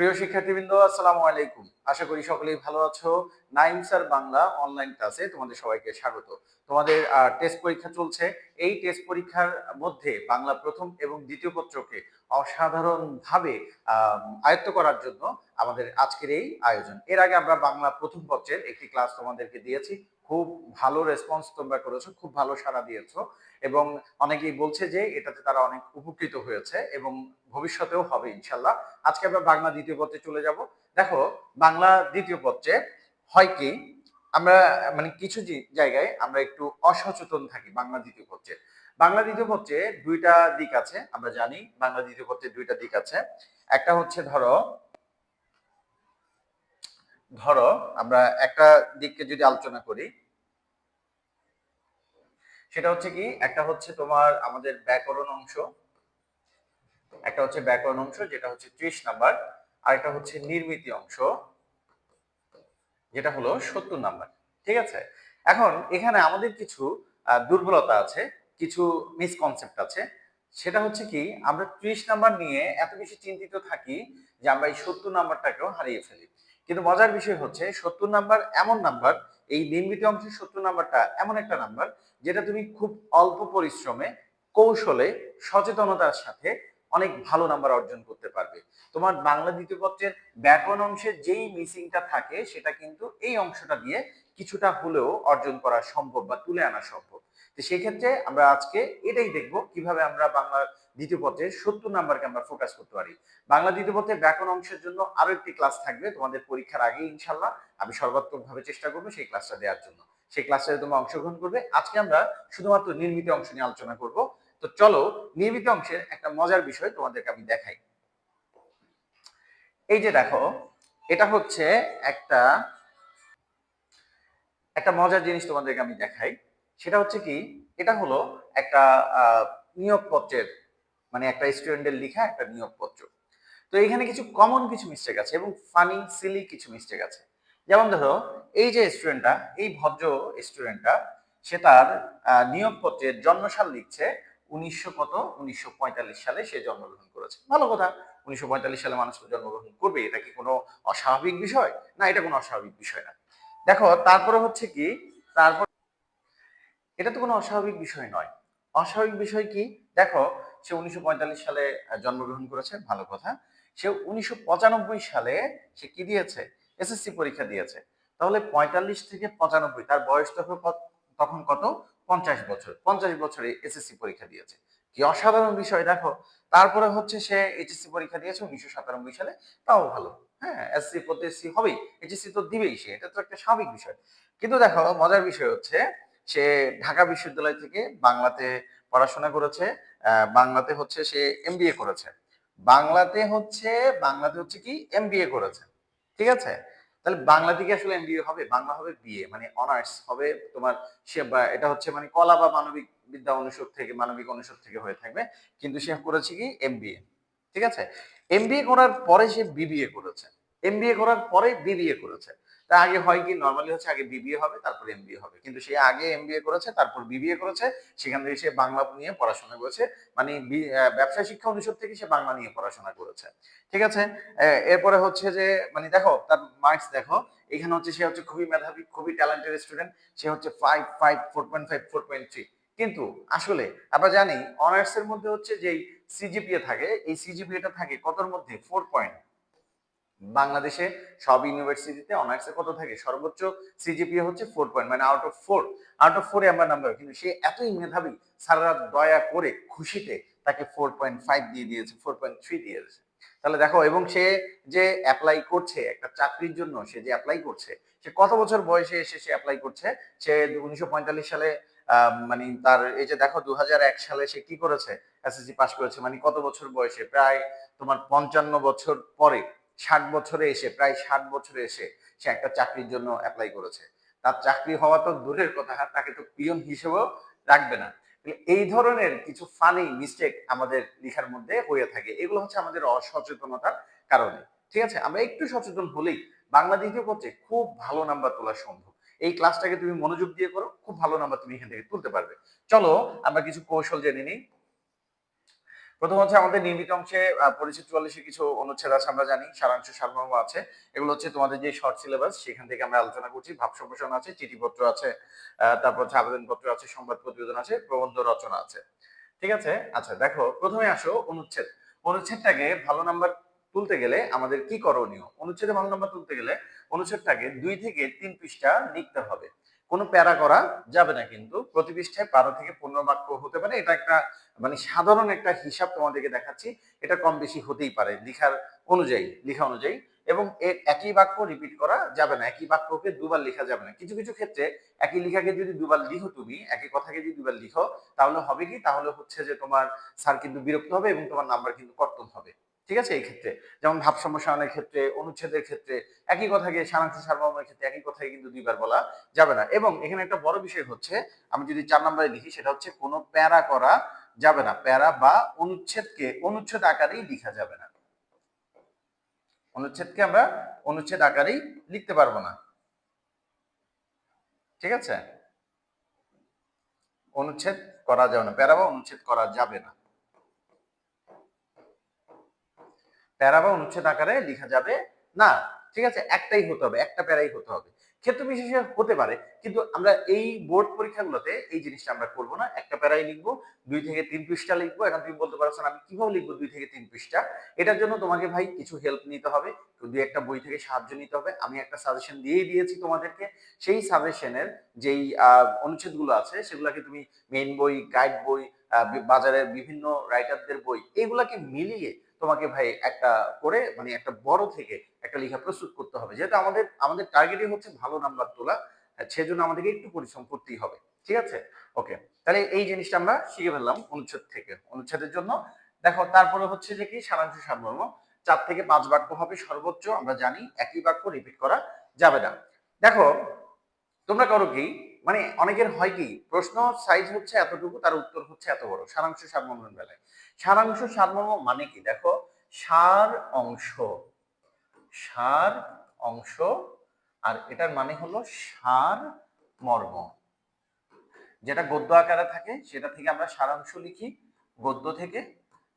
প্রিয় শিক্ষার্থীবৃন্দ, আসসালামু আলাইকুম। আশা করি সকলেই ভালো আছো। নাইম স্যার বাংলা অনলাইন ক্লাসে তোমাদের সবাইকে স্বাগত। তোমাদের টেস্ট পরীক্ষা চলছে। এই টেস্ট পরীক্ষার মধ্যে বাংলা প্রথম এবং দ্বিতীয় পত্রকে অসাধারণভাবে আয়ত্ত করার জন্য আমাদের আজকের এই আয়োজন। এর আগে আমরা বাংলা প্রথম পত্রের একটি ক্লাস তোমাদেরকে দিয়েছি। খুব ভালো রেসপন্স তোমরা করেছ, খুব ভালো সাড়া দিয়েছ এবং অনেকেই বলছে যে এটাতে তারা অনেক উপকৃত হয়েছে এবং ভবিষ্যতেও হবে ইনশাল্লাহ। আজকে আমরা বাংলা দ্বিতীয় পত্রে চলে যাব। দেখো, বাংলা দ্বিতীয় পত্রে হয় কি, আমরা মানে কিছু জায়গায় আমরা একটু অসচেতন থাকি বাংলা দ্বিতীয় পত্রে বাংলা দ্বিতীয় পত্রে দুইটা দিক আছে, আমরা জানি বাংলা দ্বিতীয় পত্রে দুইটা দিক আছে। একটা হচ্ছে ধরো ধরো আমরা একটা দিককে যদি আলোচনা করি, সেটা হচ্ছে কি, একটা হচ্ছে তোমার আমাদের ব্যাকরণ অংশ, একটা হচ্ছে ব্যাকরণ অংশ, যেটা হচ্ছে ত্রিশ নাম্বার, আর একটা হচ্ছে নির্মিতি অংশ, যেটা হলো সত্তর নাম্বার। ঠিক আছে? এখন এখানে আমাদের কিছু দুর্বলতা আছে। কিছু মিসকনসেপ্ট আছে। সেটা হচ্ছে কি, আমরা ত্রিশ নাম্বার নিয়ে এত বেশি চিন্তিত থাকি যে আমরা এই সত্তর নাম্বারটাকেও হারিয়ে ফেলি। কিন্তু মজার বিষয় হচ্ছে, সত্তর নাম্বার এমন নাম্বার, এই নির্মিত অংশের সত্তর নাম্বারটা এমন একটা নাম্বার, যেটা তুমি খুব অল্প পরিশ্রমে, কৌশলে, সচেতনতার সাথে অনেক ভালো নাম্বার অর্জন করতে পারবে। তোমার বাংলা দ্বিতীয় পত্রের ব্যাকরণ অংশের যেই মিসিংটা থাকে, সেটা কিন্তু এই অংশটা দিয়ে কিছুটা হলেও অর্জন করা সম্ভব বা তুলে আনা সম্ভব। তো সেই ক্ষেত্রে আমরা আজকে এটাই দেখব কীভাবে আমরা বাংলা দ্বিতীয় পত্রের সত্তর নাম্বারকে আমরা ফোকাস করতে পারি। বাংলা দ্বিতীয় পত্রের ব্যাকরণ অংশের জন্য আরও একটি ক্লাস থাকবে, তোমাদের পরীক্ষার আগে ইনশাল্লাহ আমি সর্বাত্মক ভাবে চেষ্টা করব সেই ক্লাসটা দেওয়ার জন্য। সেই ক্লাসে তোমরা অংশগ্রহণ করবে। আজকে আমরা শুধুমাত্র নির্মিত অংশ নিয়ে আলোচনা করব। তো চলো, নির্মিত অংশের একটা মজার বিষয় তোমাদেরকে আমি দেখাই। এই যে দেখো, এটা হচ্ছে একটা একটা মজার জিনিস তোমাদেরকে আমি দেখাই। সেটা হচ্ছে কি, এটা হলো একটা নিয়োগপত্রের মানে একটা স্টুডেন্টের লেখা একটা নিয়োগপত্র। তো এখানে কিছু কমন কিছু মিস্টেক আছে এবং ফানি সিলি কিছু মিস্টেক আছে। যেমন ধরো, এই যে স্টুডেন্টটা এই ভদ্র স্টুডেন্টটা সে তার নিয়োগপত্রের জন্মসাল লিখছে উনিশশো কত, উনিশশো পঁয়তাল্লিশ সালে সে জন্মগ্রহণ করেছে। ভালো কথা, উনিশশো পঁয়তাল্লিশ সালে মানুষ জন্মগ্রহণ করবে, এটা কি কোনো অস্বাভাবিক বিষয়? না, এটা কোনো অস্বাভাবিক বিষয় না। দেখো, তারপরে হচ্ছে কি, তারপর এটা তো কোনো অস্বাভাবিক বিষয় নয়। অস্বাভাবিক বিষয় কি? দেখো, সে উনিশশো পঁয়তাল্লিশ সালে জন্মগ্রহণ করেছে, ভালো কথা। সে উনিশশো পঁচানব্বই সালে সে কি দিয়েছে? এসএসসি পরীক্ষা দিয়েছে। তাহলে পঁয়তাল্লিশ থেকে পঁচানব্বই, তার বয়স তখন তখন কত? পঞ্চাশ বছর। পঞ্চাশ বছরে এসএসসি পরীক্ষা দিয়েছে। কি অসাধারণ বিষয়, দেখো। তারপরে হচ্ছে সে এইচএসসি পরীক্ষা দিয়েছে উনিশশো সাতানব্বই সালে। তাও ভালো। হ্যাঁ এসসি প্রতিএসসি হবেই। এইচএসসি তো দিবেই সে। এটা তো একটা স্বাভাবিক বিষয়। কিন্তু দেখো, মজার বিষয় হচ্ছে সে ঢাকা বিশ্ববিদ্যালয় থেকে বাংলাতে পড়াশোনা করেছে বাংলাতে হচ্ছে সে এমবিএ করেছে। বাংলাতে হচ্ছে বাংলাতে হচ্ছে কি? এমবিএ করেছে। ঠিক আছে? তাহলে বাংলা থেকে আসলে এমবিএ হবে, বাংলা হবে বিএ মানে অনার্স হবে তোমার সে এটা হচ্ছে মানে কলা বা মানবিক বিদ্যা অনুষদ থেকে, মানবিক অনুষদ থেকে হয়ে থাকবে। কিন্তু সে করেছে কি? এমবিএ ঠিক আছে? এমবিএ করার পরে সে বিবিএ করেছে। এমবিএ করার পরে বিবিএ করেছে। তা আগে হয় কি? নর্মালি হচ্ছে আগে বিবিএ হবে, তারপর এমবিএ হবে। কিন্তু সে আগে এমবিএ করেছে, তারপর বিবিএ করেছে, সেখান থেকে সে বাংলা নিয়ে পড়াশোনা করেছে। মানে ব্যবসায় শিক্ষা অনুষদ থেকে সে বাংলা নিয়ে পড়াশোনা করেছে। ঠিক আছে? এরপরে হচ্ছে যে মানে দেখো, তার মার্কস দেখো। এখানে হচ্ছে সে হচ্ছে খুবই মেধাবী, খুবই ট্যালেন্টেড স্টুডেন্ট সে হচ্ছে five five four point five four point three কিন্তু আসলে আমরা জানি অনার্স এর মধ্যে হচ্ছে যেই সিজিপিএ থাকে, এই সিজিপিএটা থাকে কতর মধ্যে? ফোর পয়েন্ট বাংলাদেশে সব ইউনিভার্সিটিতে অনার্সে কত থাকে? সর্বোচ্চ সিজিপিএ হচ্ছে ফোর পয়েন্ট মানে out of four out of ফোরে আমরা নাম্বার কিন্তু সে এতই মেধাবী সারা দয়া করে খুশিতে তাকে ফোর পয়েন্ট ফাইভ দিয়ে দিয়েছে ফোর পয়েন্ট থ্রি দিয়েছে। তাহলে দেখো, এবং সে যে অ্যাপ্লাই করছে, একটা চাকরির জন্য সে যে অ্যাপ্লাই করছে, সে কত বছর বয়সে এসে সে অ্যাপ্লাই করছে? সে উনিশশো পঁয়তাল্লিশ সালে মানে তার, এই যে দেখো দু হাজার এক সালে সে কি করেছে? এসএসসি পাস করেছে মানে কত বছর বয়সে? প্রায় তোমার পঞ্চান্ন বছর পরে। ষাট বছরে এসে, প্রায় ষাট বছরে এসে সে একটা চাকরির জন্য অ্যাপ্লাই করেছে। তার চাকরি হওয়া তো দূরের কথা তাকে তো পিয়ন হিসেবেও রাখবে না। এই ধরনের কিছু ফানি মিস্টেক আমাদের লেখার মধ্যে হয়ে থাকে। এগুলো হচ্ছে আমাদের অসচেতনতার কারণে। ঠিক আছে? আমরা একটু সচেতন হলেই বাংলা দ্বিতীয় খুব ভালো নাম্বার তোলা সম্ভব। এই ক্লাসটাকে তুমি মনোযোগ দিয়ে করো, খুব ভালো নাম্বার তুমি এখান থেকে তুলতে পারবে। চলো, আমরা কিছু কৌশল জেনে নিই। প্রথম হচ্ছে আমাদের নির্মিত অংশে পরিচিত চুয়াল্লিশে কিছু অনুচ্ছেদ আছে আমরা জানি, সারাংশ সারমর্ম আছে। এগুলো হচ্ছে তোমাদের যে শর্ট সিলেবাস সেখান থেকে আমরা আলোচনা করছি। ভাব সম্প্রসারণ আছে, চিঠিপত্র আছে তারপর হচ্ছে আবেদনপত্র আছে, সংবাদ প্রতিবেদন আছে, প্রবন্ধ রচনা আছে। ঠিক আছে? আচ্ছা দেখো, প্রথমে আসো, অনুচ্ছেদ। অনুচ্ছেদটাকে ভালো নাম্বার তুলতে গেলে আমাদের কি করণীয়? অনুচ্ছেদে ভালো নাম্বার তুলতে গেলে অনুচ্ছেদটাকে দুই থেকে তিন পৃষ্ঠা লিখতে হবে। কোনো প্যারা করা যাবে না কিন্তু প্রতি পৃষ্ঠায় বারো থেকে পনেরো বাক্য হতে পারে। এটা একটা মানে সাধারণ একটা হিসাব তোমাদেরকে দেখাচ্ছি। এটা কম বেশি হতেই পারে লিখার অনুযায়ী, লিখা অনুযায়ী। এবং একই বাক্য রিপিট করা যাবে না। একই বাক্যকে দুবার লেখা যাবে না। কিছু কিছু ক্ষেত্রে একই লেখাকে যদি দুবার লিখো তুমি, একই কথাকে যদি দুবার লিখো, তাহলে হবে কি? তাহলে হচ্ছে যে তোমার স্যার কিন্তু বিরক্ত হবে এবং তোমার নাম্বার কিন্তু কর্তন হবে। ঠিক আছে? এই ক্ষেত্রে। যেমন ভাব সম্প্রসারণের ক্ষেত্রে, অনুচ্ছেদের ক্ষেত্রে, একই কথাকে সারাংশ সারমর্মের ক্ষেত্রে একই কথাকে কিন্তু দুইবার বলা যাবে না। এবং এখানে একটা বড় বিষয় হচ্ছে, আমি যদি চার নম্বরে লিখি, সেটা হচ্ছে কোনো প্যারা করা যাবে না। প্যারা বা অনুচ্ছেদকে, অনুচ্ছেদ আকারেই লিখা যাবে না। অনুচ্ছেদকে আমরা অনুচ্ছেদ আকারেই লিখতে পারব না। ঠিক আছে? অনুচ্ছেদ করা যাবে না। প্যারা বা অনুচ্ছেদ করা যাবে না। প্যারা বা অনুচ্ছেদ আকারে লেখা যাবে, না, ঠিক আছে, একটাই হতে হবে, একটা প্যারাই হতে হবে। ক্ষেত্র বিশেষে হতে পারে, কিন্তু আমরা এই বোর্ড পরীক্ষাগুলোতে এই জিনিসটা আমরা করব না, একটা প্যারাই লিখব, দুই থেকে তিন পৃষ্ঠা লিখব। এখন তুমি বলতে পারছ আমি কীভাবে লিখব দুই থেকে তিন পৃষ্ঠা? এটার জন্য তোমাকে ভাই কিছু হেল্প নিতে হবে দুই একটা বই থেকে সাহায্য নিতে হবে। আমি একটা সাজেশন দিয়েই দিয়েছি তোমাদেরকে, সেই সাজেশনের যেই অনুচ্ছেদগুলো আছে, সেগুলোকে তুমি মেইন বই গাইড বই বাজারের বিভিন্ন রাইটারদের বই, এগুলাকে মিলিয়ে তোমাকে ভাই একটা করে মানে একটা বড় থেকে একটা লেখা প্রস্তুত করতে হবে। যেহেতু আমাদের আমাদের টার্গেটই হচ্ছে ভালো নাম্বার তোলা সেজন্য আমাদেরকে একটু পরিশ্রম করতেই হবে, ঠিক আছে? ওকে তাহলে এই জিনিসটা আমরা শিখে ফেললাম অনুচ্ছেদ থেকে। অনুচ্ছেদের জন্য দেখো, তারপরে হচ্ছে যে কি, সারাংশ সারমর্ম। চার থেকে পাঁচ বাক্য হবে সর্বোচ্চ, আমরা জানি একই বাক্য রিপিট করা যাবে না। দেখো, তোমরা করো কি মানে অনেকের হয় কি, প্রশ্ন সাইজ হচ্ছে এতটুকু, তার উত্তর হচ্ছে এত বড়, সারাংশ সারমর্মের বেলায়। সারাংশ সারমর্ম মানে কি? দেখো, সার অংশ সার অংশ, আর এটার মানে হলো সার মর্ম। যেটা গদ্য আকারে থাকে, সেটা থেকে আমরা সারাংশ লিখি, গদ্য থেকে,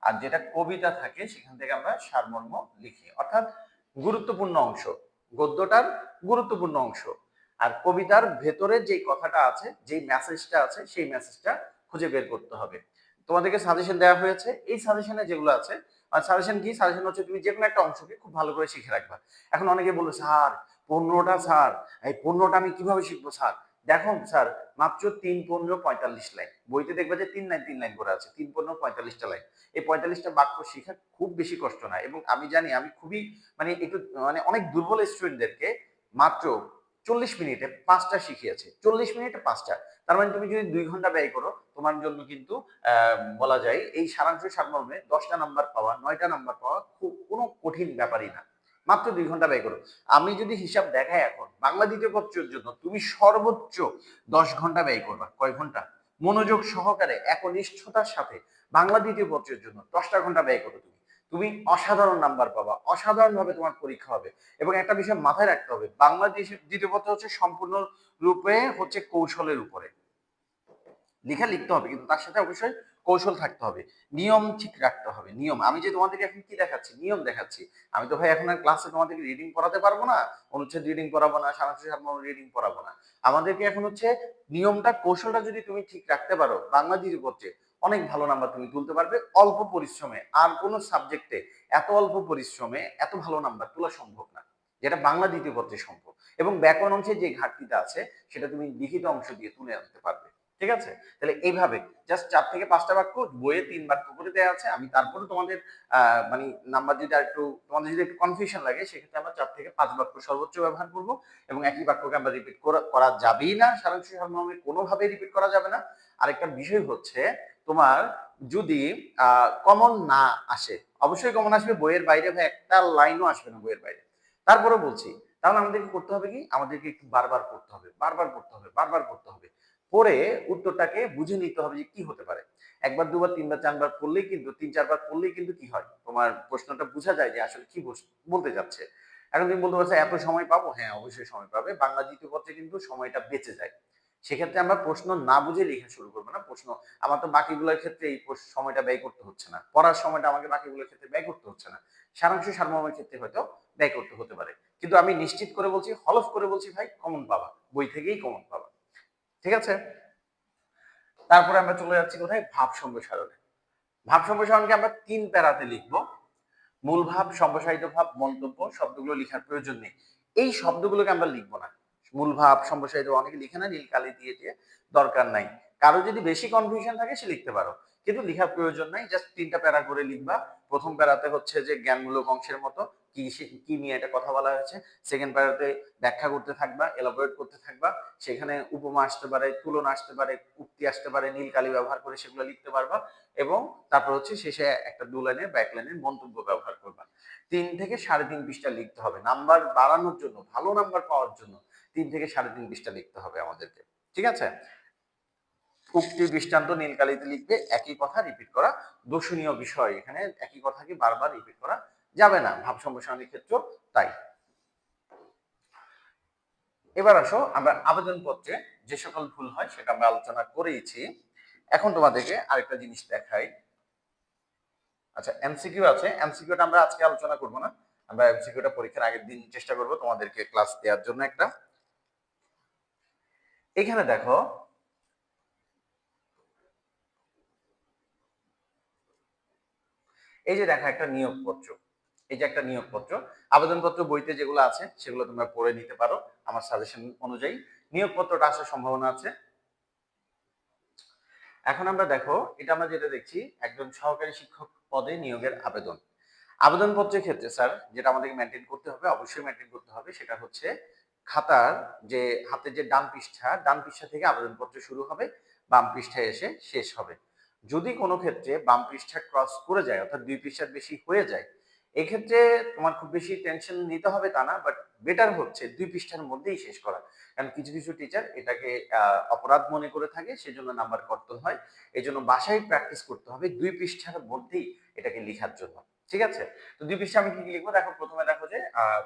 আর যেটা কবিতা থাকে, সেখান থেকে আমরা সারমর্ম লিখি। অর্থাৎ গুরুত্বপূর্ণ অংশ, গদ্যটার গুরুত্বপূর্ণ অংশ। আর কবিতার ভেতরে যে কথাটা আছে, যেই মেসেজটা আছে, সেই মেসেজটা খুঁজে বের করতে হবে। তোমাদেরকে সাজেশন দেওয়া হয়েছে। এই সাজেশনে যেগুলো আছে সাজেশন কি? সাজেশন হচ্ছে তুমি যে কোনো একটা অংশকে খুব ভালো করে শিখে রাখবা। এখন অনেকে বলল স্যার, পনেরোটা, স্যার, এই পনেরোটা আমি কীভাবে শিখব, স্যার? দেখো, স্যার, মাত্র তিন পনেরো পঁয়তাল্লিশ লাইন। বইতে দেখবে যে তিন লাইন তিন লাইন করে আছে, তিন পনেরো পঁয়তাল্লিশটা লাইন। এই পঁয়তাল্লিশটা বাক্য শেখা খুব বেশি কষ্ট না এবং আমি জানি, আমি খুবই মানে একটু মানে অনেক দুর্বল স্টুডেন্টদেরকে মাত্র চল্লিশ মিনিটে পাঁচটা শিখিয়েছে। চল্লিশ মিনিটে পাঁচটা। তার মানে তুমি যদি দুই ঘণ্টা ব্যয় করো, তোমার জন্য কিন্তু বলা যায় এই সারাংশ সারমর্মে দশটা নাম্বার পাওয়া, নয়টা নাম্বার পাওয়া খুব কোনো কঠিন ব্যাপারই না। মাত্র দুই ঘণ্টা ব্যয় করো। আমি যদি হিসাব দেখাই এখন, বাংলা দ্বিতীয় পত্রের জন্য তুমি সর্বোচ্চ দশ ঘণ্টা ব্যয় করবা। কয় ঘণ্টা? মনোযোগ সহকারে একনিষ্ঠতার সাথে বাংলা দ্বিতীয় পত্রের জন্য দশটা ঘণ্টা ব্যয় করো তুমি। তুমি অসাধারণ নাম্বার পাবা অসাধারণ ভাবে তোমার পরীক্ষা হবে। এবং একটা বিষয় মাথায় রাখতে হবে বাংলাদেশ দ্বিতীয় হচ্ছে সম্পূর্ণ রূপে হচ্ছে কৌশলের উপরে। লিখা লিখতে হবে, কিন্তু তার সাথে অবশ্যই কৌশল থাকতে হবে, নিয়ম ঠিক রাখতে হবে, নিয়ম। আমি যে তোমাদেরকে এখন কি দেখাচ্ছি? নিয়ম দেখাচ্ছি। আমি তো ভাই এখন আর ক্লাসে তোমাদেরকে রিডিং পড়াতে পারব না, অনুচ্ছেদ রিডিং পড়াবো না, সারাংশ সারমর্ম রিডিং পড়াবো না। আমাদেরকে এখন হচ্ছে নিয়মটা, কৌশলটা যদি তুমি ঠিক রাখতে পারো বাংলা দ্বিতীয় পত্রে অনেক ভালো নাম্বার তুমি তুলতে পারবে অল্প পরিশ্রমে। আর কোনো সাবজেক্টে এত অল্প পরিশ্রমে এত ভালো নাম্বার তোলা সম্ভব না, যেটা বাংলা দ্বিতীয় পত্রে সম্ভব এবং ব্যাকরণ অংশে যে ঘাটতিটা আছে, সেটা তুমি লিখিত অংশ দিয়ে তুলে আনতে পারবে। ঠিক আছে? তাহলে এইভাবে জাস্ট চার থেকে পাঁচটা বাক্য, বইয়ে তিন বাক্য করে দেওয়া আছে। আমি তারপরে তোমাদের মানে নাম্বার যদি একটু, তোমাদের যদি একটু কনফিউশন লাগে, সেক্ষেত্রে আমরা চার থেকে পাঁচ বাক্য সর্বোচ্চ ব্যবহার করব এবং একই বাক্যকে আমরা রিপিট করা যাবেই না। সারাংশ সারমর্মে কোনোভাবেই রিপিট করা যাবে না। আরেকটা বিষয় হচ্ছে তোমার যদি কমন না আসে, অবশ্যই কমন আসবে, বইয়ের বাইরে ভাই একটা লাইনও আসবে না বইয়ের বাইরে। তারপরে বলছি, তাহলে আমাদেরকে করতে হবে কি? আমাদেরকে একটু বারবার করতে হবে, বারবার করতে হবে, বারবার করতে হবে। পরে উত্তরটাকে বুঝে নিতে হবে যে কি হতে পারে। একবার, দুবার, তিনবার, চারবার পড়লেই কিন্তু, তিন, চারবার পড়লেই কিন্তু কি হয়? তোমার প্রশ্নটা বোঝা যায় যে আসলে কি বলতে যাচ্ছে। এখন তুমি বলতে পারছ, এত সময় পাবো? হ্যাঁ অবশ্যই সময় পাবে। বাংলা দ্বিতীয় পত্রে কিন্তু সময়টা বেঁচে যায়। সেক্ষেত্রে আমরা প্রশ্ন না বুঝে লেখা শুরু করব না। প্রশ্ন, আমার তো বাকিগুলোর ক্ষেত্রে এই সময়টা ব্যয় করতে হচ্ছে না। পড়ার সময়টা আমাকে বাকিগুলোর ক্ষেত্রে ব্যয় করতে হচ্ছে না। সারাংশ সারমর্মের ক্ষেত্রে হয়তো ব্যয় করতে হতে পারে। কিন্তু আমি নিশ্চিত করে বলছি, হলফ করে বলছি, ভাই কমন পাবা। বই থেকেই কমন পাবা। ঠিক আছে? তারপরে আমরা চলে যাচ্ছি কোথায়? ভাব সম্প্রসারণে। ভাব সম্প্রসারণকে আমরা তিন প্যারাতে লিখব। মূল ভাব, সম্প্রসারিত ভাব, মন্তব্য, শব্দগুলো লেখার প্রয়োজন নেই। এই শব্দগুলোকে আমরা লিখব না। মূল ভাব সম্প্রসারিত অনেকে লিখে না, নীল কালি দিয়ে দিয়ে দরকার নাই। কারও যদি বেশি কনফিউশন থাকে, সে লিখতে পারো। কিন্তু লেখার প্রয়োজন নাই জাস্ট তিনটা প্যারা করে লিখবা। প্রথম প্যারাতে হচ্ছে যে জ্ঞানমূলক অংশের মতো কি কি নিয়ে এটা কথা বলা হয়েছে। সেকেন্ড প্যারাতে ব্যাখ্যা করতে থাকবা এলাবোরেট করতে থাকবা। সেখানে উপমা আসতে পারে, তুলনা আসতে পারে, উক্তি আসতে পারে, নীল কালি ব্যবহার করে সেগুলো লিখতে পারবা। এবং তারপর হচ্ছে শেষে একটা দু লাইনের ব্যাক লাইনের মন্তব্য ব্যবহার করবা। তিন থেকে সাড়ে তিন পৃষ্ঠা লিখতে হবে। নাম্বার বাড়ানোর জন্য, ভালো নাম্বার পাওয়ার জন্য। তিন থেকে সাড়ে তিন পৃষ্ঠা লিখতে হবে আমাদেরকে, ঠিক আছে? উক্তি দৃষ্টান্ত নীলকালিতে লিখবে, একই কথা রিপিট করা, দর্শনীয় বিষয় এখানে একই কথাকে বারবার রিপিট করা যাবে না, ভাব সম্প্রসারণের ক্ষেত্রেও তাই। এবার আসো, আমরা আবেদনপত্রে যে সকল ভুল হয় সেটা আমরা আলোচনা করেইছি। এখন তোমাদেরকে আরেকটা জিনিস দেখাই। আচ্ছা এমসিকিউ আছে এমসিকিউটা আমরা আজকে আলোচনা করব না, আমরা এমসিকিউটা পরীক্ষার আগের দিন চেষ্টা করব তোমাদেরকে ক্লাস দেওয়ার জন্য একটা। এখানে দেখো, এই যে দেখো একটা নিয়োগপত্র, এই যে একটা নিয়োগপত্র, আবেদনপত্র বইতে যেগুলো আছে সেগুলো তোমরা পড়ে নিতে পারো আমার সাজেশন অনুযায়ী। নিয়োগপত্রটা আসার সম্ভাবনা আছে। এখন আমরা দেখো, এটা আমরা যেটা দেখছি, একজন সহকারী শিক্ষক পদে নিয়োগের আবেদন। আবেদনপত্রের ক্ষেত্রে স্যার যেটা আমাদেরকে মেনটেন করতে হবে, অবশ্যই মেনটেন করতে হবে, সেটা হচ্ছে খাতার যে হাতে যে ডান পৃষ্ঠা ডান পৃষ্ঠা থেকে আবেদনপত্র শুরু হবে, বাম পৃষ্ঠায় এসে শেষ হবে। যদি কোনো ক্ষেত্রে বাম পৃষ্ঠা ক্রস করে যায়, অর্থাৎ দুই পৃষ্ঠার বেশি হয়ে যায়, এক্ষেত্রে তোমার খুব বেশি টেনশন নিতে হবে তা না বাট বেটার হচ্ছে দুই পৃষ্ঠার মধ্যেই শেষ করা। কারণ কিছু কিছু টিচার এটাকে অপরাধ মনে করে থাকে, সেজন্য নাম্বার করতে হয়। এই জন্য বাসায় প্র্যাকটিস করতে হবে, দুই পৃষ্ঠার মধ্যেই এটাকে লেখার জন্য। ঠিক আছে? তো দুই পৃষ্ঠা আমি কি কি লিখব? দেখো, প্রথমে দেখো যে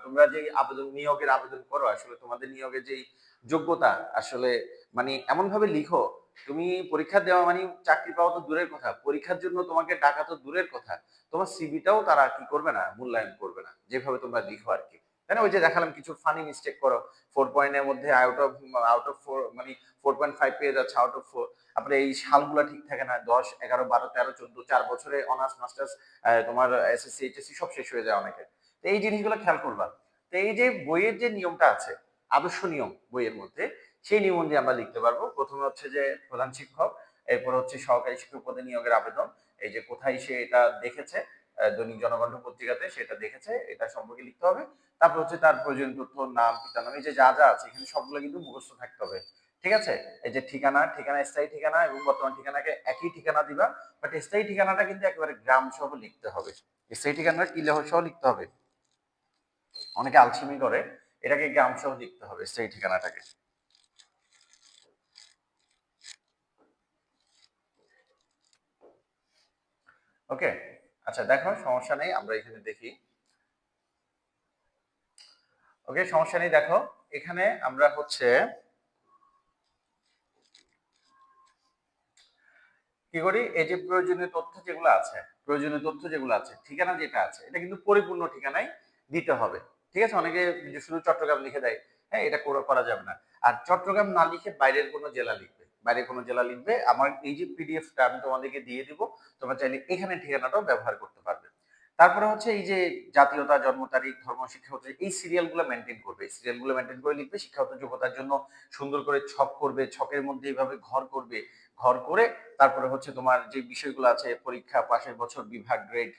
তোমরা যে আবেদন, নিয়োগের আবেদন করো, আসলে তোমাদের নিয়োগের যেই যোগ্যতা, আসলে মানে এমন ভাবে লিখো, তুমি পরীক্ষা দেওয়া মানে চাকরি পাওয়া তো দূরের কথা, পরীক্ষার জন্য তোমাকে ডাকা তো দূরের কথা, তোমার সিভিটাও তারা কি করবে না, মূল্যায়ন করবে না, যেভাবে তোমরা লিখো আর কি। তাই না? ওই যে দেখালাম কিছু ফানি মিস্টেক করো ফোর পয়েন্টের মধ্যে out of out of four মানে ফোর পয়েন্ট ফাইভ পেয়ে যাচ্ছে আউট অফ ফোর আপনার এই সালগুলো ঠিক থাকে না, দশ, এগারো, বারো, তেরো, চোদ্দ, চার বছরে অনার্স মাস্টার্স তোমার এসএসসি এইচএসসি সব শেষ হয়ে যায় অনেকে তো এই জিনিসগুলো খেয়াল করবা। তো এই যে বইয়ের যে নিয়মটা আছে, আদর্শ নিয়ম বইয়ের মধ্যে, সেই নিয়ম অনুযায়ী আমরা লিখতে পারব। প্রথমে হচ্ছে যে প্রধান শিক্ষক, এরপর হচ্ছে সহকারী শিক্ষক পদে নিয়োগের আবেদন। এই যে কোথায় সে এটা দেখেছে দৈনিক জনকণ্ঠ পত্রিকাতে সেটা দেখেছে, এটা সম্পর্কে লিখতে হবে। তারপর হচ্ছে তার প্রয়োজনীয় তথ্য, নাম পিতা নাম, এই যে যা যা আছে, এখানে সবগুলো কিন্তু মুখস্থ থাকতে হবে। ঠিক আছে? এই যে ঠিকানা ঠিকানা, স্থায়ী ঠিকানা এবং বর্তমান ঠিকানাকে একই ঠিকানা দিবা বাট স্থায়ী ঠিকানাটা কিন্তু একেবারে গ্রাম সহ লিখতে হবে। স্থায়ী ঠিকানা কি সহ লিখতে হবে। অনেকে আলসেমি করে, এটাকে গ্রাম সহ লিখতে হবে, স্থায়ী ঠিকানাটাকে। ওকে আচ্ছা দেখো, সমস্যা নেই, আমরা এখানে দেখি। ওকে, সমস্যা নেই, দেখো, এখানে আমরা হচ্ছে কি করি? এই যে প্রয়োজনীয় তথ্য যেগুলো আছে, প্রয়োজনীয় তথ্য যেগুলো আছে, ঠিকানা যেটা আছে, এটা কিন্তু পরিপূর্ণ ঠিকানায় দিতে হবে। ঠিক আছে? অনেকে শুধু চট্টগ্রাম লিখে দেয় হ্যাঁ এটা করে- যাবে না। আর চট্টগ্রাম না লিখে বাইরের কোনো জেলা লিখবে। বাইরের কোনো জেলা লিখবে। আমার এই যে পিডিএফটা আমি তোমাদেরকে দিয়ে দিব, তোমরা চাইলে এখানে ঠিকানাটাও ব্যবহার করতে পারবে। তারপরে হচ্ছে এই যে জাতীয়তা, জন্ম তারিখ, ধর্ম শিক্ষাগত এই সিরিয়ালগুলো মেনটেন করবে। এই সিরিয়ালগুলো মেনটেন করে লিখবে। শিক্ষাগত যোগ্যতার জন্য সুন্দর করে ছক করবে, ছকের মধ্যে এইভাবে ঘর করবে। ঘর করে, তারপরে হচ্ছে তোমার যে বিষয়গুলো আছে, পরীক্ষা, পাশের বছর বিভাগ গ্রেড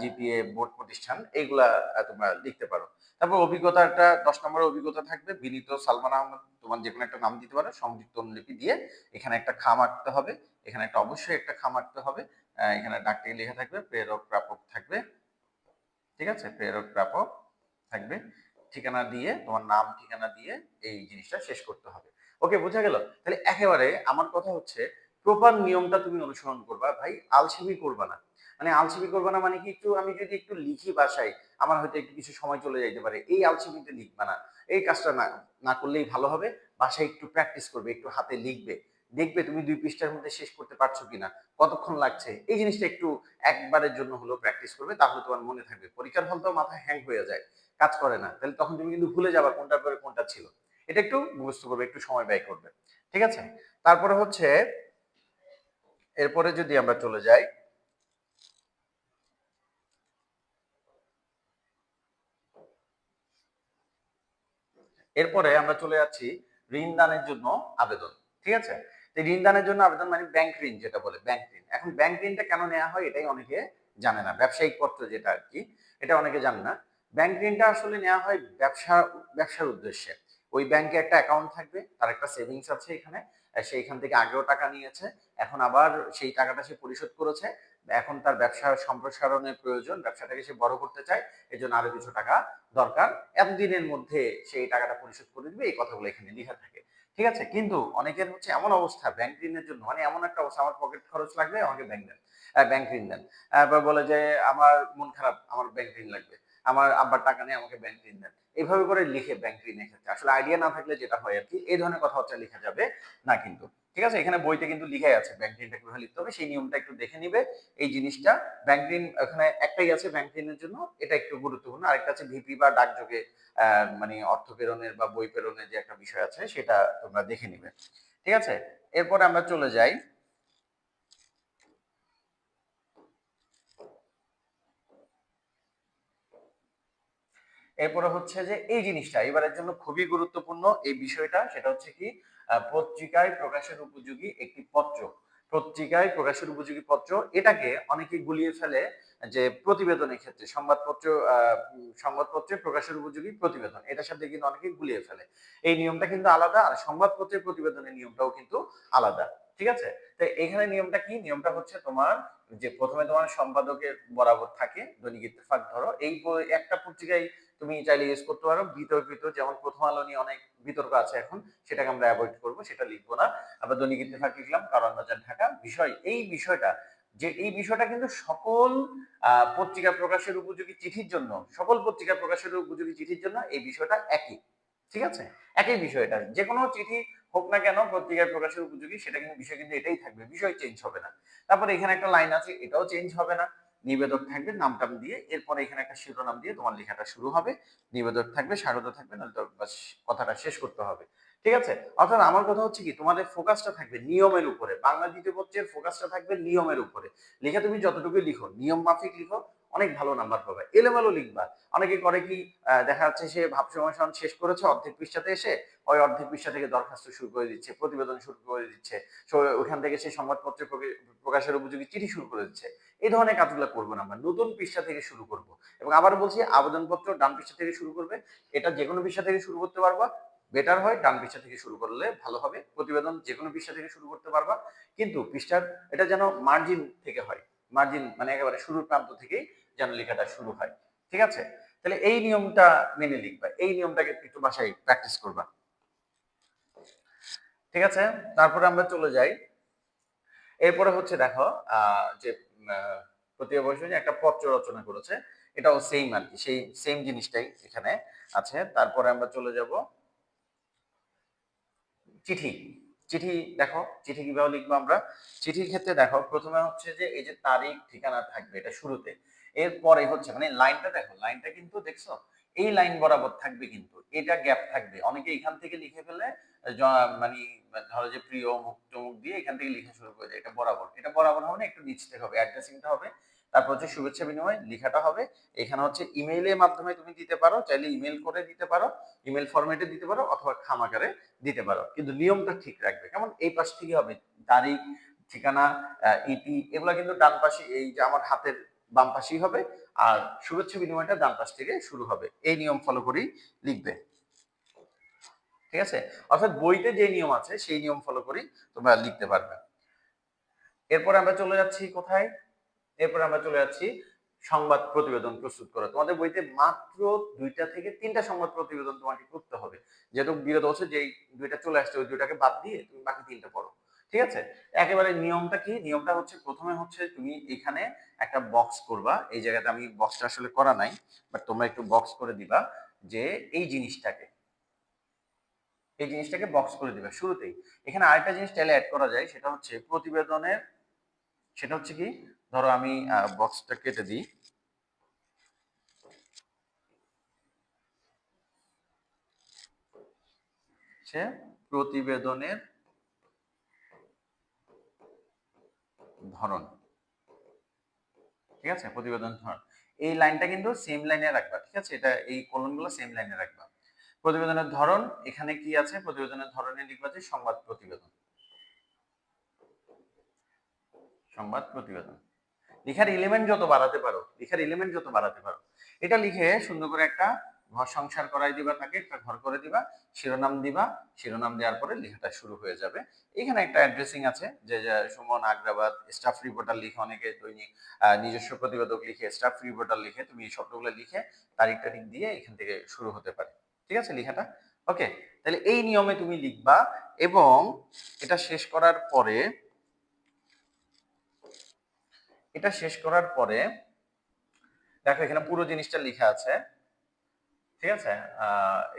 জিপিএ বোর্ড প্রতিষ্ঠান এইগুলা তোমরা লিখতে পারো। তারপর অভিজ্ঞতাটা দশ নম্বরের অভিজ্ঞতা থাকবে, বিনীত সালমান আহমদ, তোমার যে কোনো একটা নাম দিতে পারো, সংযুক্ত অনুলিপি দিয়ে, এখানে একটা খাম আঁকতে হবে, এখানে একটা অবশ্যই একটা খাম আঁকতে হবে এখানে ডাকটিকে লেখা থাকবে, প্রেরক, প্রাপক থাকবে, ঠিক আছে? প্রেরক, প্রাপক থাকবে, ঠিকানা দিয়ে, তোমার নাম, ঠিকানা দিয়ে, এই জিনিসটা শেষ করতে হবে। ওকে বোঝা গেল? তাহলে একেবারে আমার কথা হচ্ছে প্রপার নিয়মটা তুমি অনুসরণ করবা, ভাই আলসেমি করবা না। মানে আলসেমি করবা না মানে কি একটু, আমি যদি একটু লিখি বাসায়, আমার হয়তো একটু কিছু সময় চলে যাইতে পারে। এই আলসেমিতে লিখবা না। এই কাজটা না না করলেই ভালো হবে। বাসায় একটু প্র্যাকটিস করবে, একটু হাতে লিখবে। দেখবে তুমি দুই পৃষ্ঠার মধ্যে শেষ করতে পারছ কিনা, কতক্ষণ লাগছে। এই জিনিসটা একটু একবারের জন্য হলেও প্র্যাকটিস করবে, তাহলে তোমার মনে থাকবে। পরীক্ষার ফল তো মাথায় হ্যাং হয়ে যায়, কাজ করে না। তাহলে তখন তুমি কিন্তু ভুলে যাবা কোনটা পরে কোনটা ছিল। এটা একটু মুখস্থ করবে, একটু সময় ব্যয় করবে। ঠিক আছে? তারপরে হচ্ছে, এরপরে যদি আমরা চলে যাই, এরপরে আমরা চলে যাচ্ছি ঋণ দানের জন্য আবেদন। ঠিক আছে? ঋণ দানের জন্য আবেদন মানে ব্যাংক ঋণ যেটা বলে ব্যাংক ঋণ। এখন ব্যাংক ঋণটা কেন নেওয়া হয় এটাই অনেকে জানে না। ব্যবসায়িক পত্র যেটা আর কি, এটা অনেকে জানে না। ব্যাংক ঋণটা আসলে নেওয়া হয় ব্যবসা, ব্যবসার উদ্দেশ্যে। ওই ব্যাংকে একটা অ্যাকাউন্ট থাকবে, তার একটা সেভিংস আছে এখানে সেইখান থেকে আগেও টাকা নিয়েছে, এখন আবার সেই টাকাটা সে পরিশোধ করেছে, এখন তার ব্যবসা সম্প্রসারণের প্রয়োজন, ব্যবসাটাকে সে বড় করতে চায় এই জন্য আরও কিছু টাকা দরকার এতদিনের মধ্যে সেই টাকাটা পরিশোধ করে দিবে, এই কথাগুলো এখানে লেখা থাকে। ঠিক আছে? কিন্তু অনেকের হচ্ছে এমন অবস্থা ব্যাংক ঋণের জন্য মানে এমন একটা অবস্থা, আমার পকেট খরচ লাগবে, আমাকে ব্যাংক দেন ব্যাংক ঋণ দেন। বলে যে, আমার মন খারাপ, আমার ব্যাংক ঋণ লাগবে। আমার আব্বার টাকা নেই আমাকে ব্যাংক ঋণ দেন। এইভাবে করে লিখে ব্যাংক ঋণের ক্ষেত্রে আসলে আইডিয়া না থাকলে যেটা হয় আর কি এই ধরনের কথাবার্তা লেখা যাবে না কিন্তু। ঠিক আছে? এখানে বইতে কিন্তু লিখাই আছে ব্যাংক ঋণটা কীভাবে লিখতে হবে, সেই নিয়মটা একটু দেখে নিবে। এই জিনিসটা ব্যাংক ঋণ এখানে একটাই আছে ব্যাংক ঋণের জন্য, এটা একটু গুরুত্বপূর্ণ। আরেকটা আছে ভিপি বা ডাকযোগে মানে অর্থ প্রেরণের বা বই প্রেরণের যে একটা বিষয় আছে, সেটা তোমরা দেখে নিবে। ঠিক আছে? এরপরে আমরা চলে যাই। এরপরে হচ্ছে যে এই জিনিসটা, এবারের জন্য খুবই গুরুত্বপূর্ণ এই বিষয়টা, সেটা হচ্ছে কি পত্রিকায় প্রকাশের উপযোগী একটি পত্র। পত্রিকায় প্রকাশের উপযোগী পত্র, এটাকে অনেকে গুলিয়ে ফেলে যে প্রতিবেদনের ক্ষেত্রে, সংবাদপত্র সংবাদপত্রে প্রকাশের উপযোগী প্রতিবেদন, এটার সাথে কিন্তু অনেকে গুলিয়ে ফেলে। এই নিয়মটা কিন্তু আলাদা, আর সংবাদপত্রের প্রতিবেদনের নিয়মটাও কিন্তু আলাদা, ঠিক আছে? তো এখানে নিয়মটা কি? নিয়মটা হচ্ছে তোমার যে প্রথমে তোমার সম্পাদকের বরাবর থাকে, দৈনিক ইত্তেফাক ধরো, এই একটা পত্রিকায় তুমি চাইলে ইউজ করতে পারো। বিতর্কিত যেমন প্রথম আলো নিয়ে অনেক বিতর্ক আছে এখন, সেটাকে আমরা অ্যাভয়েড করব, সেটা লিখব না। আমরা দৈনিক ইত্তেফাক লিখলাম, কারণ বাজার ঢাকা বিষয়। এই বিষয়টা, যে এই বিষয়টা কিন্তু সকল পত্রিকা প্রকাশের উপযোগী চিঠির জন্য, সকল পত্রিকা প্রকাশের উপযোগী চিঠির জন্য এই বিষয়টা একই। ঠিক আছে? একই বিষয়টা যে কোনো চিঠি হোক না কেন পত্রিকায় প্রকাশের উপযোগী, সেটা কিন্তু বিষয় কিন্তু এটাই থাকবে। বিষয় চেঞ্জ হবে না। তারপর এখানে একটা লাইন আছে, এটাও চেঞ্জ হবে না। নিবেদক থাকবে, নামটাম দিয়ে এরপরে এখানে একটা শিরোনাম দিয়ে তোমার লেখাটা শুরু হবে। নিবেদক থাকবে, স্বাগত থাকবে নয়তো কথাটা শেষ করতে হবে। ঠিক আছে? অর্থাৎ আমার কথা হচ্ছে কি, তোমাদের ফোকাসটা থাকবে নিয়মের উপরে। বাংলা দ্বিতীয় পত্রের ফোকাসটা থাকবে নিয়মের উপরে। লেখা তুমি যতটুকু লিখো, নিয়ম মাফিক লিখো, অনেক ভালো নাম্বার পাবে। এলোমেলো লিখবা। অনেকে করে কি দেখা যাচ্ছে সে ভাব সমাধান শেষ করেছে, অর্ধেক পৃষ্ঠাতে এসে ওই অর্ধেক পৃষ্ঠা থেকে দরখাস্ত শুরু করে দিচ্ছে, প্রতিবেদন শুরু করে দিচ্ছে ওইখান থেকে সে সংবাদপত্রে প্রকাশের উপযোগী চিঠি শুরু করে দিচ্ছে। এই ধরনের কাজগুলো করব না আমরা, নতুন পৃষ্ঠা থেকে শুরু করব। এবং আবার বলছি, আবেদনপত্র ডান পৃষ্ঠা থেকে শুরু করবে, এটা যে কোনো পৃষ্ঠা থেকে শুরু করতে পারবা বেটার হয়, ডান পৃষ্ঠা থেকে শুরু করলে ভালো হবে। প্রতিবেদন যে কোনো পৃষ্ঠা থেকে শুরু করতে পারবা। কিন্তু পৃষ্ঠার, এটা যেন মার্জিন থেকে হয়। মার্জিন মানে একেবারে শুরুর প্রান্ত থেকেই যেন লেখাটা শুরু হয়। ঠিক আছে? তাহলে এই নিয়মটা মেনে লিখবা। এই নিয়মটাকে একটু বাসায় প্র্যাকটিস করবা। ঠিক আছে? তারপরে আমরা চলে যাই। এরপরে হচ্ছে দেখো যে প্রতিভা একটা পত্র রচনা করেছে। এটাও সেম আর কি। সেই সেম জিনিসটাই এখানে আছে। তারপরে আমরা চলে যাব। চিঠি চিঠি দেখো, চিঠি কীভাবে লিখব আমরা? চিঠির ক্ষেত্রে দেখো, প্রথমে হচ্ছে যে এই যে তারিখ, ঠিকানা থাকবে এটা শুরুতে। এরপরে হচ্ছে মানে লাইনটা দেখো, লাইনটা কিন্তু দেখছ? এই লাইন বরাবর থাকবে কিন্তু, এটা গ্যাপ থাকবে। অনেকে এখান থেকে লিখে ফেলে মানে ধরো যে প্রিয় মুখ টমুক দিয়ে এখান থেকে লিখে শুরু করে দেয়, এটা বরাবর। এটা বরাবর হবে না একটু নিচ থেকে হবে অ্যাড্রেসিংটা হবে। তারপর হচ্ছে শুভেচ্ছা বিনিময় লেখাটা হবে। এখানে হচ্ছে ইমেইলের মাধ্যমে তুমি দিতে পারো, চাইলে ইমেল করে দিতে পারো ইমেল ফরম্যাটে দিতে পারো অথবা খামাকারে দিতে পারো। কিন্তু নিয়মটা ঠিক রাখবে। কেমন? এই পাশ থেকে হবে। তারিখ, ঠিকানা ইটি এগুলো কিন্তু ডান পাশে এই যে আমার হাতের বাম পাশেই হবে। আর শুভেচ্ছা বিনিময়টা ডান পাশ থেকে শুরু হবে। এই নিয়ম ফলো করেই লিখবে। ঠিক আছে? অর্থাৎ বইতে যে নিয়ম আছে, সেই নিয়ম ফলো করেই তোমরা লিখতে পারবে। এরপরে আমরা চলে যাচ্ছি কোথায়? এরপরে আমরা চলে যাচ্ছি সংবাদ প্রতিবেদন প্রস্তুত করা। তোমাদের বইতে মাত্র দুইটা থেকে তিনটা সংবাদ প্রতিবেদন তোমাকে করতে হবে। যেহেতু বিরত হচ্ছে যে দুইটা চলে আসছে, ওই দুইটাকে বাদ দিয়ে তুমি বাকি তিনটা পড়ো। ঠিক আছে? একেবারে নিয়মটা কি? নিয়মটা হচ্ছে, প্রথমে হচ্ছে তুমি এখানে একটা বক্স করবা। এই জায়গাতে আমি বক্সটা আসলে করা নাই বাট তোমরা একটু বক্স করে দিবা যে এই জিনিসটাকে এই জিনিসটাকে বক্স করে দিবে শুরুতেই। এখানে আরেকটা জিনিস চাইলে অ্যাড করা যায়, সেটা হচ্ছে প্রতিবেদনের, সেটা হচ্ছে কি? ধরো আমি বক্সটা কেটে দিই। প্রতিবেদনের ধরন। ঠিক আছে? প্রতিবেদন ধরন। এই লাইনটা কিন্তু সেম লাইনে রাখবা, ঠিক আছে? এটা এই কলমগুলো সেম লাইনে রাখবা। প্রতিবেদনের ধরন, এখানে কি আছে? প্রতিবেদনের ধরনে লিখবা যে সংবাদ প্রতিবেদন। সংবাদ প্রতিবেদন। লিখার এলিমেন্ট যত বাড়াতে পারো, লিখার এলিমেন্ট যত বাড়াতে পারো। এটা লিখে সুন্দর করে একটা ঘর সংসার করাই দিবা তাকে, একটা ঘর করে দিবা, শিরোনাম দিবা, শিরোনাম দেওয়ার পরে লেখাটা শুরু হয়ে যাবে। এখানে একটা অ্যাড্রেসিং আছে, যে সুমন আগ্রাবাদ স্টাফ রিপোর্টার লিখে অনেকে দৈনিক নিজস্ব প্রতিবেদক লিখে স্টাফ রিপোর্টার লিখে, তুমি এই শব্দগুলো লিখে তারিখ তারিখ দিয়ে এখান থেকে শুরু হতে পারে। ঠিক আছে লেখাটা? ওকে তাহলে এই নিয়মে তুমি লিখবা এবং এটা শেষ করার পরে এটা শেষ করার পরে, দেখো এখানে পুরো জিনিসটা লেখা আছে। ঠিক আছে?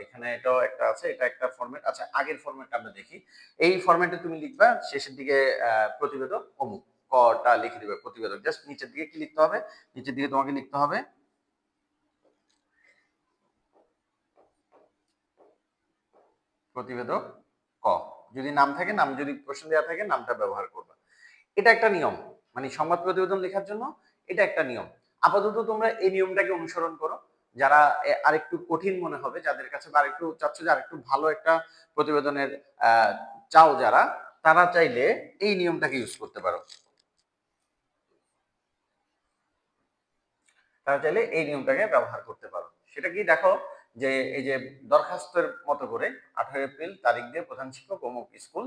এখানে এটাও একটা আছে, এটা একটা ফরম্যাট আচ্ছা আগের ফরম্যাটটা আমরা দেখি। এই ফরম্যাটে তুমি লিখবা, শেষের দিকে প্রতিবেদক অমুক। কটা লিখে দিবে প্রতিবেদক? জাস্ট নিচের দিকে কি লিখতে হবে? নিচের দিকে তোমাকে লিখতে হবে, প্রতিবেদক ক। যদি নাম থাকে, নাম যদি প্রশ্ন দেওয়া থাকে, নামটা ব্যবহার করবা। এটা একটা নিয়ম। মানে সংবাদ প্রতিবেদন লেখার জন্য এটা একটা নিয়ম। আপাতত তোমরা এই নিয়মটাকে অনুসরণ করো। যারা আরেকটু কঠিন মনে হবে, যাদের কাছে আরেকটু চাচ্ছ যে আরেকটু ভালো একটা প্রতিবেদনের চাও যারা, তারা চাইলে এই নিয়মটাকে ইউজ করতে পারো। তারা চাইলে এই নিয়মটাকে ব্যবহার করতে পারো। সেটা কি? দেখো যে এই যে দরখাস্তের মতো করে আঠারো এপ্রিল তারিখ দিয়ে প্রধান শিক্ষক অমুক স্কুল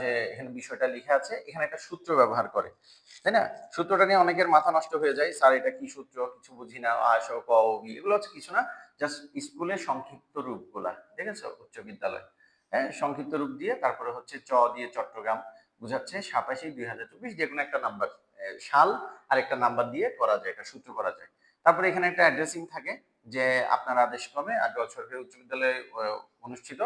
যে এখানে বিষয়টা লিখে আছে, এখানে একটা সূত্র ব্যবহার করে, তাই না? সূত্রটা নিয়ে অনেকের মাথা নষ্ট হয়ে যায়, স্যার, এটা কি সূত্র? কিছু বুঝি না আস ক এগুলো হচ্ছে কিছু না জাস্ট স্কুলের সংক্ষিপ্ত রূপগুলা, দেখেছ? উচ্চ বিদ্যালয় হ্যাঁ? সংক্ষিপ্ত রূপ দিয়ে তারপরে হচ্ছে চ দিয়ে চট্টগ্রাম বুঝাচ্ছে, সাতাশি দুই হাজার চব্বিশ, যে কোনো একটা নাম্বার সাল আর একটা নাম্বার দিয়ে করা যায় এটা সূত্র করা যায়। তারপরে এখানে একটা অ্যাড্রেসিং থাকে যে আপনার আদেশ ক্রমে আগ্রহ সরকারি উচ্চ বিদ্যালয়ে অনুষ্ঠিত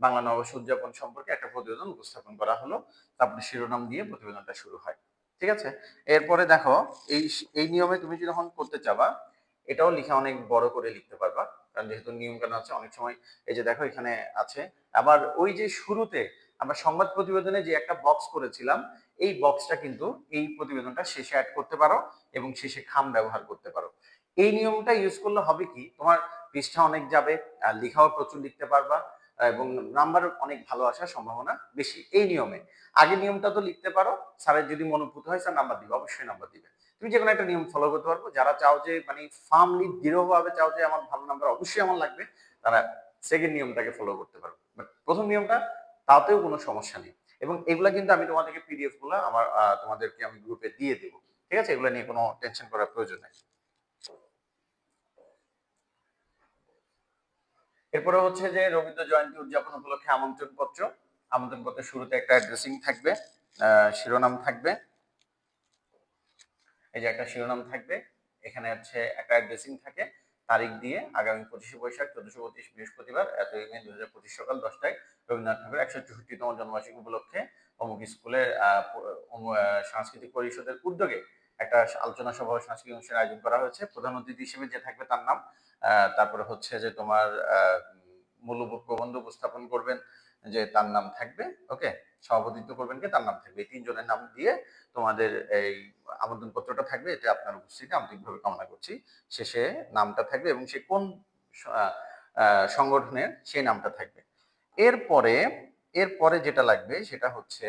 বাংলা নববর্ষ উদযাপন সম্পর্কে একটা প্রতিবেদন উপস্থাপন করা হলো। তারপরে শিরোনাম দিয়ে প্রতিবেদনটা শুরু হয়। ঠিক আছে? এরপরে দেখো, এই এই নিয়মে তুমি যখন করতে চাবা, এটাও লিখা অনেক বড় করে লিখতে পারবা। কারণ যেহেতু নিয়ম কানুন আছে, অনেক সময় এই যে দেখো এখানে আছে। আবার ওই যে শুরুতে আমরা সংবাদ প্রতিবেদনে যে একটা বক্স করেছিলাম, এই বক্সটা কিন্তু এই প্রতিবেদনটা শেষে অ্যাড করতে পারো এবং শেষে খাম ব্যবহার করতে পারো। এই নিয়মটা ইউজ করলে হবে কি? তোমার পৃষ্ঠা অনেক যাবে, আর লেখাও প্রচুর লিখতে পারবা, এবং নাম্বার অনেক ভালো আসার সম্ভাবনা বেশি এই নিয়মে। আগে নিয়মটা তো লিখতে পারো, স্যারের যদি মনোভূত হয়, স্যার নাম্বার দিবে, অবশ্যই নাম্বার দিবে। তুমি যে কোনো একটা নিয়ম ফলো করতে পারব, যারা চাও যে মানে ফার্মলি দৃঢ়ভাবে চাও যে, আমার ভালো নাম্বার অবশ্যই আমার লাগবে, তারা সেকেন্ড নিয়মটাকে ফলো করতে পারব বাট প্রথম নিয়মটা, তাতেও কোনো সমস্যা নেই। এবং এগুলা কিন্তু আমি তোমাদেরকে পিডিএফগুলো আমার তোমাদেরকে আমি গ্রুপে দিয়ে দেবো। ঠিক আছে? এগুলো নিয়ে কোনো টেনশন করার প্রয়োজন নেই। এরপরে হচ্ছে যে রবীন্দ্র জয়ন্তী উদযাপন উপলক্ষে আমন্ত্রণ পত্র আমন্ত্রণ পত্রের শুরুতে একটা অ্যাড্রেসিং থাকবে শিরোনাম থাকবে। এই যে একটা শিরোনাম থাকবে, এখানে হচ্ছে একটা অ্যাড্রেসিং থাকে, তারিখ দিয়ে আগামী পঁচিশে বৈশাখ, চোদ্দশো পঁচিশ বৃহস্পতিবার এতই মে দুই হাজার পঁচিশ সকাল দশটায় রবীন্দ্রনাথ ঠাকুর একশো চৌষট্টিতম জন্মবার্ষিকী উপলক্ষে অমুক স্কুলের সাংস্কৃতিক পরিষদের উদ্যোগে একটা আলোচনা সভা সাংস্কৃতিক অনুষ্ঠানের আয়োজন করা হয়েছে। প্রধান অতিথি হিসেবে যে থাকবে তার নাম তারপরে হচ্ছে যে তোমার মূল প্রবন্ধ উপস্থাপন করবেন, যে তার নাম থাকবে ওকে সভাপতিত্ব করবেন কে? তার নাম থাকবে। এই তিনজনের নাম দিয়ে তোমাদের এই আমন্ত্রণ পত্রটা থাকবে। এটা আপনার উপস্থিতি আন্তরিকভাবে কামনা করছি। শেষে নামটা থাকবে এবং সে কোন সংগঠনের সেই নামটা থাকবে। এরপরে এরপরে যেটা লাগবে সেটা হচ্ছে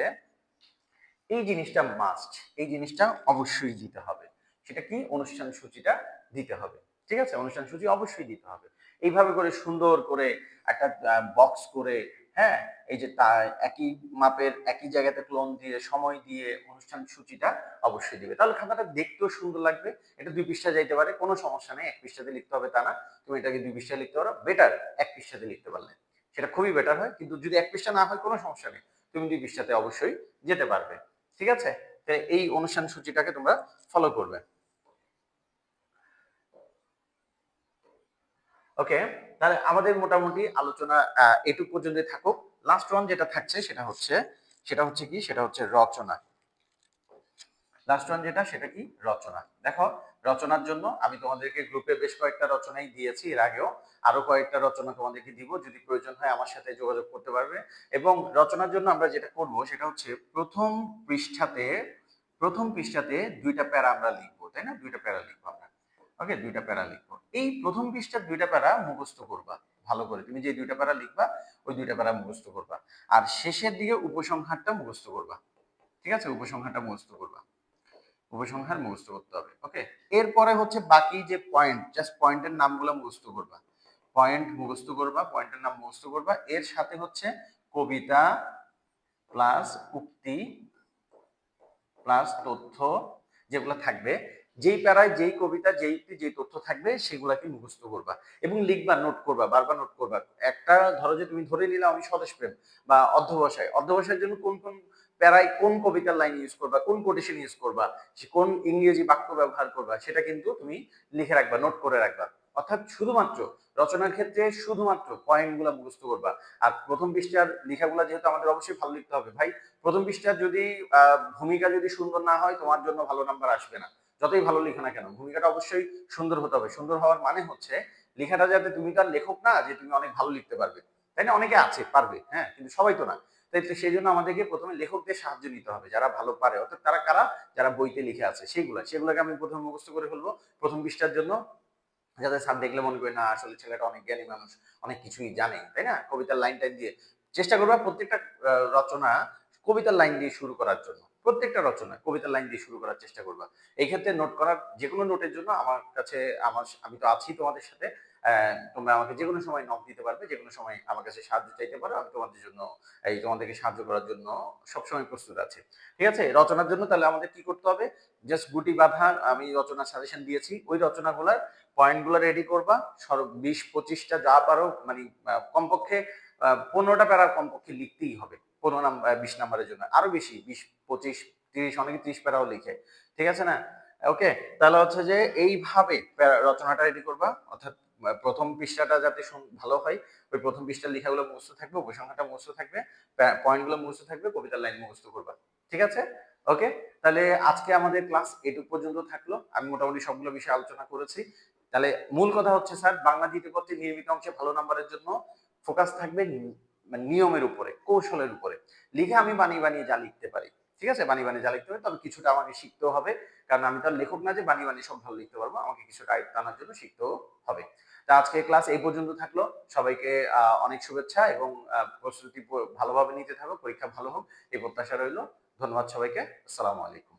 এই জিনিসটা মাস্ট এই জিনিসটা অবশ্যই দিতে হবে। সেটা কি? অনুষ্ঠান সূচিটা দিতে হবে। ঠিক আছে? অনুষ্ঠান সূচি অবশ্যই দিতে হবে। এইভাবে করে সুন্দর করে একটা বক্স করে হ্যাঁ? এই যে তা একই মাপের, একই জায়গাতে ক্লোন দিয়ে, সময় দিয়ে অনুষ্ঠান সূচিটা অবশ্যই দিবে। তাহলে খাতাটা দেখতেও সুন্দর লাগবে। এটা দুই পৃষ্ঠা যাইতে পারে, কোনো সমস্যা নেই। এক পৃষ্ঠাতে লিখতে হবে তা না। তুমি এটাকে দুই পৃষ্ঠা লিখতে পারো। বেটার এক পৃষ্ঠাতে লিখতে পারলে। সেটা খুবই বেটার হয়। কিন্তু যদি এক পৃষ্ঠা না হয়, কোনো সমস্যা নেই। তুমি দুই পৃষ্ঠাতে অবশ্যই যেতে পারবে। ঠিক আছে? এই অনুষ্ঠান সূচিটাকে তোমরা ফলো করবে। ওকে তাহলে আমাদের মোটামুটি আলোচনা এটুক পর্যন্ত থাকুক। লাস্ট ওয়ান যেটা থাকছে সেটা হচ্ছে সেটা হচ্ছে কি? সেটা হচ্ছে রচনা। লাস্ট ওয়ান যেটা, সেটা কি? রচনা। দেখো রচনার জন্য। আমি তোমাদেরকে গ্রুপে বেশ কয়েকটা রচনাই দিয়েছি এর আগেও। আরও কয়েকটা রচনা তোমাদেরকে দিব, যদি প্রয়োজন হয় আমার সাথে যোগাযোগ করতে পারবে। এবং রচনার জন্য আমরা যেটা করব সেটা হচ্ছে প্রথম পৃষ্ঠাতে প্রথম পৃষ্ঠাতে দুইটা প্যারা আমরা লিখব, তাই না? দুইটা প্যারা লিখব আমরা। ওকে দুইটা প্যারা লিখব। এই প্রথম পৃষ্ঠার দুইটা প্যারা মুখস্থ করবা, ভালো করে। তুমি যে দুইটা প্যারা লিখবা, ওই দুইটা প্যারা মুখস্থ করবা। আর শেষের দিকে উপসংহারটা মুখস্থ করবা। ঠিক আছে? উপসংহারটা মুখস্থ করবা। উপসংহার মুখস্থ করতে হবে ওকে এরপরে হচ্ছে বাকি যে পয়েন্ট জাস্ট পয়েন্টের নামগুলো মুখস্থ করবা। পয়েন্ট মুখস্থ করবা পয়েন্টের নাম মুখস্থ করবা। এর সাথে হচ্ছে কবিতা প্লাস উক্তি প্লাস তথ্য যেগুলো থাকবে, যেই প্যারায় যেই কবিতা, যেই উক্তি, যেই তথ্য থাকবে, সেগুলাকে মুখস্থ করবা এবং লিখবা নোট করবা, বারবার নোট করবা। একটা, ধরো যে তুমি ধরে নিলে আমি স্বদেশ প্রেম বা অধ্যবসায়। অধ্যবসায়ের জন্য কোন কোন প্যারায় কোন কবিতার লাইন ইউজ করবা, কোন কোটেশন ইউজ করবা কোন ইংরেজি বাক্য ব্যবহার করবা, সেটা কিন্তু তুমি লিখে রাখবা নোট করে রাখবা। অর্থাৎ শুধুমাত্র রচনার ক্ষেত্রে শুধুমাত্র পয়েন্টগুলো মুখস্থ করবা। আর প্রথম পৃষ্ঠার লেখাগুলো যেহেতু আমাদের অবশ্যই ভালো লিখতে হবে, ভাই, প্রথম পৃষ্ঠার যদি ভূমিকা যদি সুন্দর না হয়, তোমার জন্য ভালো নাম্বার আসবে না। যতই ভালো লিখো না কেন, ভূমিকাটা অবশ্যই সুন্দর হতে হবে। সুন্দর হওয়ার মানে হচ্ছে, লেখাটা যাতে তুমি তার লেখক না, যে তুমি অনেক ভালো লিখতে পারবে। তাই না? অনেকে আছে, পারবে হ্যাঁ কিন্তু সবাই তো না। তাই তো সেই জন্য আমাদেরকে প্রথমে লেখকদের সাহায্য নিতে হবে, যারা ভালো পারে। অর্থাৎ তারা কারা? যারা বইতে লিখে আছে, সেগুলা। সেগুলোকে আমি প্রথমে মুখস্থ করে ফেলব প্রথম পৃষ্ঠার জন্য। যাতে স্যার দেখলে মনে করি, না, আসলে ছেলেটা অনেক জ্ঞানী মানুষ, অনেক কিছুই জানে। তাই না? কবিতার লাইন টাইন দিয়ে। চেষ্টা করবা প্রত্যেকটা রচনা কবিতার লাইন দিয়ে শুরু করার জন্য। প্রত্যেকটা রচনা কবিতার লাইন দিয়ে শুরু করার চেষ্টা করবা। এই ক্ষেত্রে নোট করার যে কোনো নোটের জন্য আমার কাছে, আমার, আমি তো আছি তোমাদের সাথে। তোমরা আমাকে যে কোনো সময় নক দিতে পারবে যে কোনো সময় আমার কাছে সাহায্য চাইতে পারো, আমি তোমাদের জন্য এই তোমাদেরকে সাহায্য করার জন্য সবসময় প্রস্তুত আছি। ঠিক আছে? রচনার জন্য তাহলে আমাদের কি করতে হবে? জাস্ট গুটি বাঁধা আমি রচনার সাজেশন দিয়েছি। ওই রচনাগুলার পয়েন্টগুলো রেডি করবা। সর্ব বিশ, পঁচিশটা যা পারো মানে কমপক্ষে পনেরোটা প্যারা কমপক্ষে লিখতেই হবে। পনেরো নাম্বার বিশ নাম্বারের জন্য। আরও বেশি, বিশ, পঁচিশ, তিরিশ, অনেকে ত্রিশ প্যারাও লিখে। ঠিক আছে না? ওকে তাহলে হচ্ছে যে, এইভাবে রচনাটা রেডি করবা। অর্থাৎ প্রথম পৃষ্ঠাটা যাতে ভালো হয়, ওই প্রথম পৃষ্ঠার লেখাগুলো মুখস্থ থাকবে, উপসংহারটা মুখস্থ থাকবে পয়েন্টগুলো মুখস্থ থাকবে, কবিতার লাইন মুখস্থ করবা। ঠিক আছে? ওকে তাহলে আজকে আমাদের ক্লাস এটুক পর্যন্ত থাকল। আমি মোটামুটি সবগুলো বিষয়ে আলোচনা করেছি। তাহলে মূল কথা হচ্ছে, স্যার, বাংলা দ্বিতীয় পত্রে নির্মিত অংশে ভালো নাম্বারের জন্য ফোকাস থাকবে মানে নিয়মের উপরে, কৌশলের উপরে। লিখে আমি বানিয়ে বানিয়ে যা লিখতে পারি। ঠিক আছে? বানিয়ে বানিয়ে যা লিখতে হবে তবে কিছুটা আমাকে শিখতেও হবে। কারণ আমি তো লেখক না যে বানিয়ে বানিয়ে সব ভালো লিখতে পারব, আমাকে কিছুটা আয়ত্ত আনার জন্য শিখতেও হবে। তা আজকে ক্লাস এই পর্যন্ত থাকল। সবাইকে অনেক শুভেচ্ছা এবং প্রস্তুতি ভালোভাবে নিতে থাকো, পরীক্ষা ভালো হোক, এই প্রত্যাশা রইল। ধন্যবাদ সবাইকে। আসসালামু আলাইকুম।